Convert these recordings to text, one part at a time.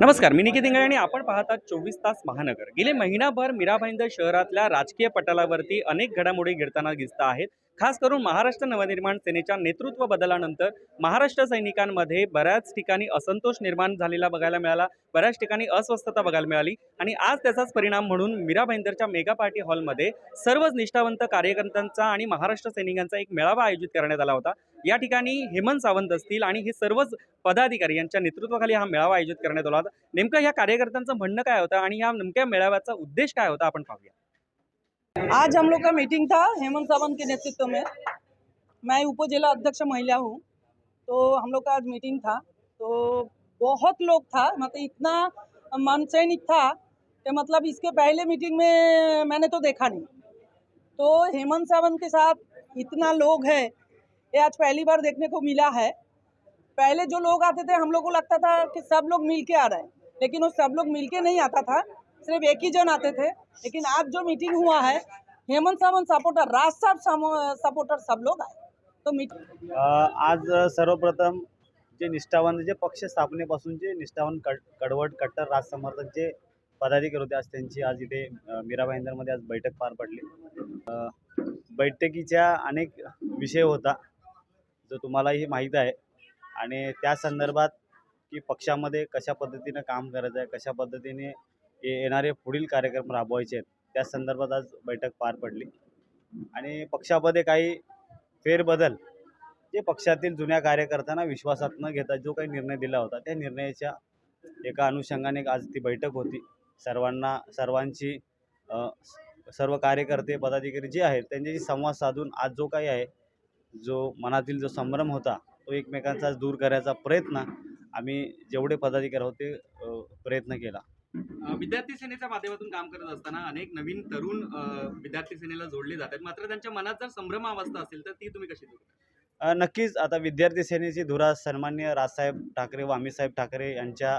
नमस्कार मी निकित इंगळे आणि आपण पाहतात चोवीस तास महानगर. गेले महिनाभर मीरा भाईंदर शहरातल्या राजकीय पटलावरती अनेक घडामोडी घडताना दिसत आहेत. खास करून महाराष्ट्र नवनिर्माण सेनेच्या नेतृत्व बदलानंतर महाराष्ट्र सैनिकांमध्ये बऱ्याच ठिकाणी असंतोष निर्माण झालेला बघायला मिळाला बऱ्याच ठिकाणी अस्वस्थता बघायला मिळाली आणि आज त्याचाच परिणाम म्हणून मीरा भाईंदरच्या मेगा पार्टी हॉलमध्ये सर्वच निष्ठावंत कार्यकर्त्यांचा आणि महाराष्ट्र सैनिकांचा एक मेळावा आयोजित करण्यात आला होता. या ठिकाणी हेमंत सावंत असतील आणि हे सर्वच पदाधिकारी यांच्या नेतृत्वाखाली हा मेळावा आयोजित करण्यात आला होता. नेमकं या कार्यकर्त्यांचं म्हणणं काय होतं आणि या नेमक्या मेळाव्याचा उद्देश काय होता आपण पाहूया. आज हम लोग का मीटिंग था हेमंत सावंत के नेतृत्व में। मैं उप जिला अध्यक्ष महिला हूँ तो हम लोग का आज मीटिंग था। तो बहुत लोग था मतलब इतना मन सैनिक था कि मतलब इसके पहले मीटिंग में मैंने तो देखा नहीं। तो हेमंत सावंत के साथ इतना लोग है, ये आज पहली बार देखने को मिला है। पहले जो लोग आते थे, हम लोग को लगता था कि सब लोग मिल के आ रहे हैं, लेकिन वो सब लोग मिल के नहीं आता था। सिर्फ एक ही जन आते थे लेकिन आज जो मीटिंग हुआ है हेमंत सावंत सपोर्टर राज साहब सपोर्टर सब लोग आए। तो मीटिंग आज सर्वप्रथम जे निष्ठावान जे पक्ष स्थापनेपासूनचे निष्ठावान कड कडवट कट्टर राजसमर्थक जे पदाधिकारी होते आज त्यांची आज इथे मीराबाईंदरमध्ये मीरा भाईंदरमध्ये आज बैठक पार पडली. बैठकीच्या अनेक विषय होता जो तुम्हालाही माहीत आहे. आणि त्या संदर्भात की पक्षामध्ये कशा पद्धतीनं काम करायचं आहे कशा पद्धतीने येणारे पुढील कार्यक्रम राबवायचे आहेत. त्या संदर्भात आज बैठक पार पडली. आणि पक्षामध्ये काही फेरबदल जे पक्षातील जुन्या कार्यकर्त्यांना विश्वासात न घेता जो काही निर्णय दिला होता त्या निर्णयाच्या एका अनुषंगाने आज ती बैठक होती. सर्वांना सर्वांची सर्व कार्यकर्ते पदाधिकारी जे आहेत त्यांच्याशी संवाद साधून आज जो काही आहे जो मनातील जो संभ्रम होता तो एकमेकांचा दूर करायचा प्रयत्न आम्ही जेवढे पदाधिकारी होते प्रयत्न केला. विद्यार्थी सेनेच्या माध्यमातून काम करत असताना अनेक नवीन तरुण विद्यार्थी सेनेला जोडले जातात मात्र त्यांच्या मनात जर संभ्रम अवस्था असेल तर ती तुम्ही कशी दूर नक्कीच. आता विद्यार्थी सेनेची धुरा सन्मान्य राजसाहेब ठाकरे वामीसाहेब ठाकरे यांच्या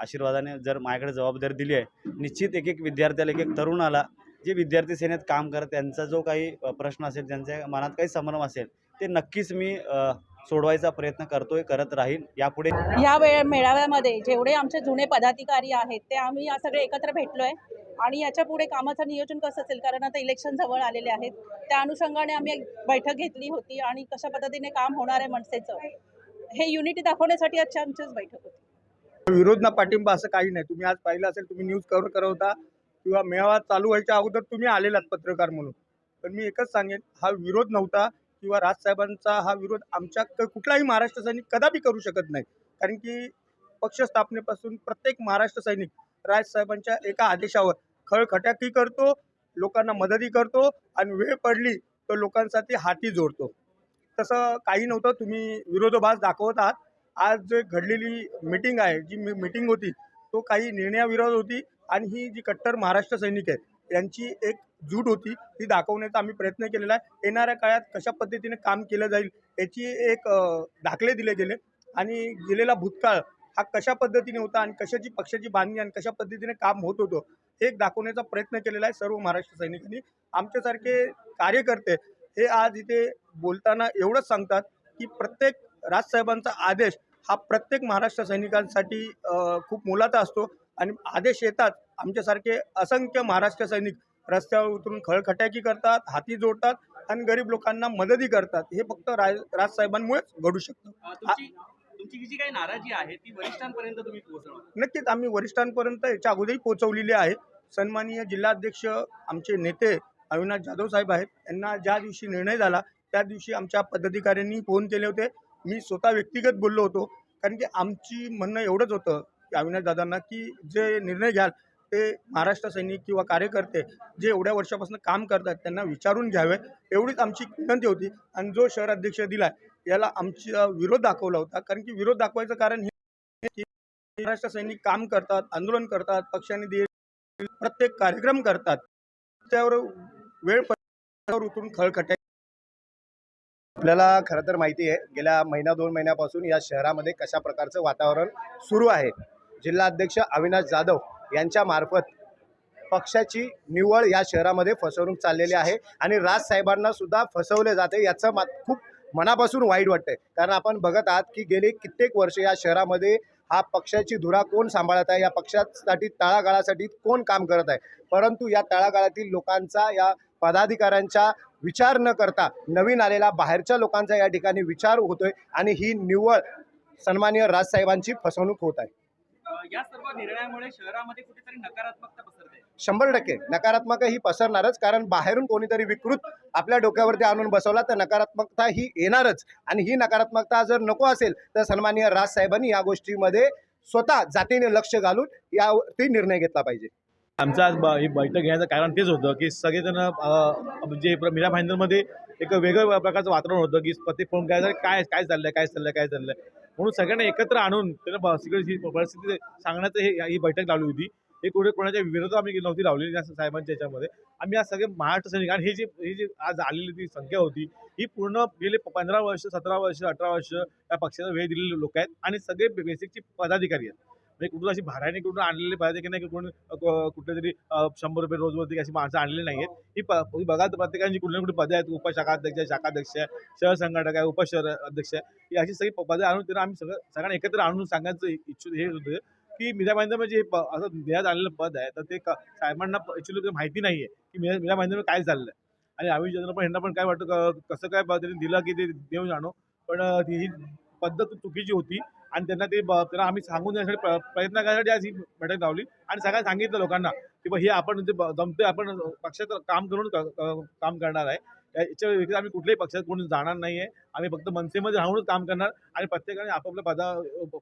आशीर्वादाने जर माझ्याकडे जबाबदारी दिली आहे निश्चित एक एक विद्यार्थ्याला एक एक तरुणाला जे विद्यार्थी सेनेत काम करत त्यांचा जो काही प्रश्न असेल त्यांच्या मनात काही संभ्रम असेल ते नक्कीच मी सोडवायचा प्रयत्न करतोय करत राहील. यापुढे या वेळ मेळाव्यामध्ये जेवढे आमचे जुने पदाधिकारी आहेत ते आम्ही या सगळे एकत्र भेटलोय. आणि याच्यापुढे कामाचं नियोजन कसं असेल? कारण आता इलेक्शन जवळ आलेले आहेत. त्या अनुषंगाने आम्ही एक बैठक घेतली होती आणि कशा पद्धतीने काम होणार आहे मनसेचं हे युनिटी दाखवण्यासाठी आजची आमचीच बैठक होती. विरोध ना पाठिंबा असं काही नाही. तुम्ही आज पाहिलं असेल तुम्ही न्यूज कव्हर करत होता किंवा मेळावा चालू व्हायच्या अगोदर तुम्ही आलेलात पत्रकार म्हणून. पण मी एकच सांगेन हा विरोध नव्हता. किंवा राजसाहेबांचा हा विरोध आमच्या क- कुठलाही महाराष्ट्र सैनिक कदापि करू शकत नाही. कारण की पक्ष स्थापनेपासून प्रत्येक महाराष्ट्र सैनिक राजसाहेबांच्या एका आदेशावर खळखट्याकी करतो लोकांना मदतही करतो आणि वेळ पडली तर लोकांसाठी हाती जोडतो. तसं काही नव्हतं तुम्ही विरोधाभास दाखवत आहात. आज जे घडलेली मीटिंग आहे जी मी मीटिंग होती तो काही निर्णयाविरोध होती आणि ही जी कट्टर महाराष्ट्र सैनिक आहेत यांची एक झूट होती ती दाखवण्याचा आम्ही प्रयत्न केलेला आहे. येणाऱ्या काळात कशा पद्धतीने काम केलं जाईल याची एक दाखले दिले गेले. आणि गेलेला भूतकाळ हा कशा पद्धतीने होता आणि कशाची पक्षाची बांधणी आणि कशा पद्धतीने काम होत होतं हे दाखवण्याचा प्रयत्न केलेला आहे सर्व महाराष्ट्र सैनिकांनी. आमच्यासारखे कार्यकर्ते हे आज इथे बोलताना एवढंच सांगतात की प्रत्येक राजसाहेबांचा आदेश हा प्रत्येक महाराष्ट्र सैनिकांसाठी खूप मोलाचा असतो. आणि आदेश येतात आमच्यासारखे असंख्य महाराष्ट्र सैनिक रस्त्यावर उतरून खळखट्याकी करतात हाती जोडतात आणि गरीब लोकांना मदतही करतात. हे फक्त राज राजसाहेबांमुळेच घडू शकतं. अ, तुमची तुमची जी काही नाराजी आहे ती वरिष्ठांपर्यंत तुम्ही पोहोचवणार नक्कीच आम्ही वरिष्ठांपर्यंत याच्या अगोदरही पोहोचवलेली आहे. सन्माननीय जिल्हाध्यक्ष आमचे नेते अविनाश जाधव साहेब आहेत. यांना ज्या दिवशी निर्णय झाला त्या दिवशी आमच्या पदाधिकाऱ्यांनी फोन केले होते. मी स्वतः व्यक्तिगत बोललो होतो. कारण की आमची म्हणणं एवढंच होतं की अविनाश दादांना की जे निर्णय घ्याल ते महाराष्ट्र सैनिक किंवा कार्यकर्ते जे एवढ्या वर्षापासून काम करतात त्यांना विचारून घ्यावे. एवढीच आमची विनंती होती. आणि जो शहराध्यक्ष दिला याला आमचा विरोध दाखवला होता. कारण की विरोध दाखवायचं कारण हे की महाराष्ट्र सैनिक काम करतात आंदोलन करतात पक्षाने दिले प्रत्येक कार्यक्रम करतात. त्यावर वेळ उतरून खळखट्या आपल्याला खरं तर माहिती आहे गेल्या महिना दोन महिन्यापासून या शहरामध्ये कशा प्रकारचं वातावरण सुरू आहे. जिल्हा अध्यक्ष अविनाश जाधव यांच्यामार्फत पक्षाची निवळ या शहरामध्ये फसवणूक चाललेली आहे. आणि राजसाहेबांना सुद्धा फसवले जाते याचं मा खूप मनापासून वाईट वाटतंय. कारण आपण बघत आहात की गेली कित्येक वर्ष या शहरामध्ये हा पक्षाची धुरा कोण सांभाळत आहे? या पक्षासाठी तळागाळासाठी कोण काम करत आहे? परंतु या तळागाळातील लोकांचा या पदाधिकाऱ्यांचा विचार न करता नवीन आलेला बाहेरच्या लोकांचा या ठिकाणी विचार होतोय. आणि ही निव्वळ सन्माननीय राजसाहेबांची फसवणूक होत आहे. या सर्व निर्णयामुळे शहरामध्ये कुठेतरी नकारात्मकता पसरते. शंभर टक्के. नकारात्मक ही पसरणारच कारण बाहेरून कोणीतरी विकृत आपल्या डोक्यावरती आणून बसवला तर नकारात्मकता ही येणारच. आणि ही नकारात्मकता जर नको असेल तर सन्माननीय राजसाहेबांनी या गोष्टीमध्ये स्वतः जातीने लक्ष घालून यावरती निर्णय घेतला पाहिजे. आमचं आज ही बैठक घेण्याचं कारण तेच होतं की सगळेजण म्हणजे प्र- मीरा भाईंदरमध्ये एक वेगळं प्रकारचं वातावरण होतं की प्रत्येक फोन काय काय काय चाललंय काय चाललंय काय चाललंय? म्हणून सगळ्यांना एकत्र आणून त्यांना सगळी परिस्थिती सांगण्याचं हे ही बैठक लावली होती. हे कुठे कोणाच्या विरोधात आम्ही नव्हती लावलेली या साहेबांच्या याच्यामध्ये. आम्ही आज सगळे महाराष्ट्र सैनिक आणि हे जी ही जी आज आलेली ती संख्या होती ही पूर्ण गेले पंधरा वर्ष सतरा वर्ष अठरा वर्ष या पक्षाला वेळ दिलेले लोक आहेत आणि सगळे बेसिकची पदाधिकारी आहेत. म्हणजे कुठून अशी भाड्याने कुठून आणलेले नाही की कोण अ, कुठले तरी शंभर रुपये रोजवरती अशी माणसं आणलेली नाही आहेत ही प तुम्ही बघाल तर प्रत्येकाची कुठली ना कुठली पदं आहेत. उपशाखाध्यक्ष आहे शाखाध्यक्ष आहे शहर संघटक आहे उपशहर अध्यक्ष आहे ही अशी सगळी प- पदं आणून त्यांना आम्ही सगळं सगळ्यांना एकत्र आणून सांगायचं इच्छुक हे होतं की मीरा भाईंदर म्हणजे हे प- असं देण्यात आलेलं पद आहे. तर ते साहेबांना ॲक्च्युली माहिती नाही आहे की मीरा मीरा काय चाललं आहे. आणि आम्ही चंद्र पण ह्यांना पण काय वाटतं कसं काय त्यांनी दिलं की ते देऊन जाणो पण ही पद्धत चुकीची होती. आणि त्यांना ते ब- त्यांना आम्ही सांगून देण्यासाठी प्रयत्न करण्यासाठी आज ही बैठक लावली. आणि सगळ्यांना सांगितलं लोकांना की बा हे आपण जे ब- जमतोय आपण पक्षात काम करून काम करणार आहे. याच्या व्यतिरिक्त आम्ही कुठल्याही पक्षात कोणी जाणार नाही आहे आम्ही फक्त मनसेमध्ये राहूनच काम करणार आणि प्रत्येकाने आपापल्या पदा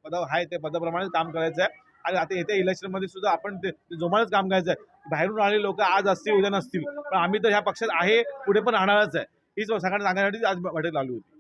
पदा आहे त्या पदाप्रमाणे काम करायचं आहे आणि आता येत्या इलेक्शनमध्ये सुद्धा आपण ते ते जोमानच काम करायचं आहे बाहेरून आलेले लोक आज असतील उद्या नसतील. पण आम्ही तर ह्या पक्षात आहे पुढे पण राहणारच आहे. हीच सगळ्यांना सांगण्यासाठी आज बैठक लावली होती.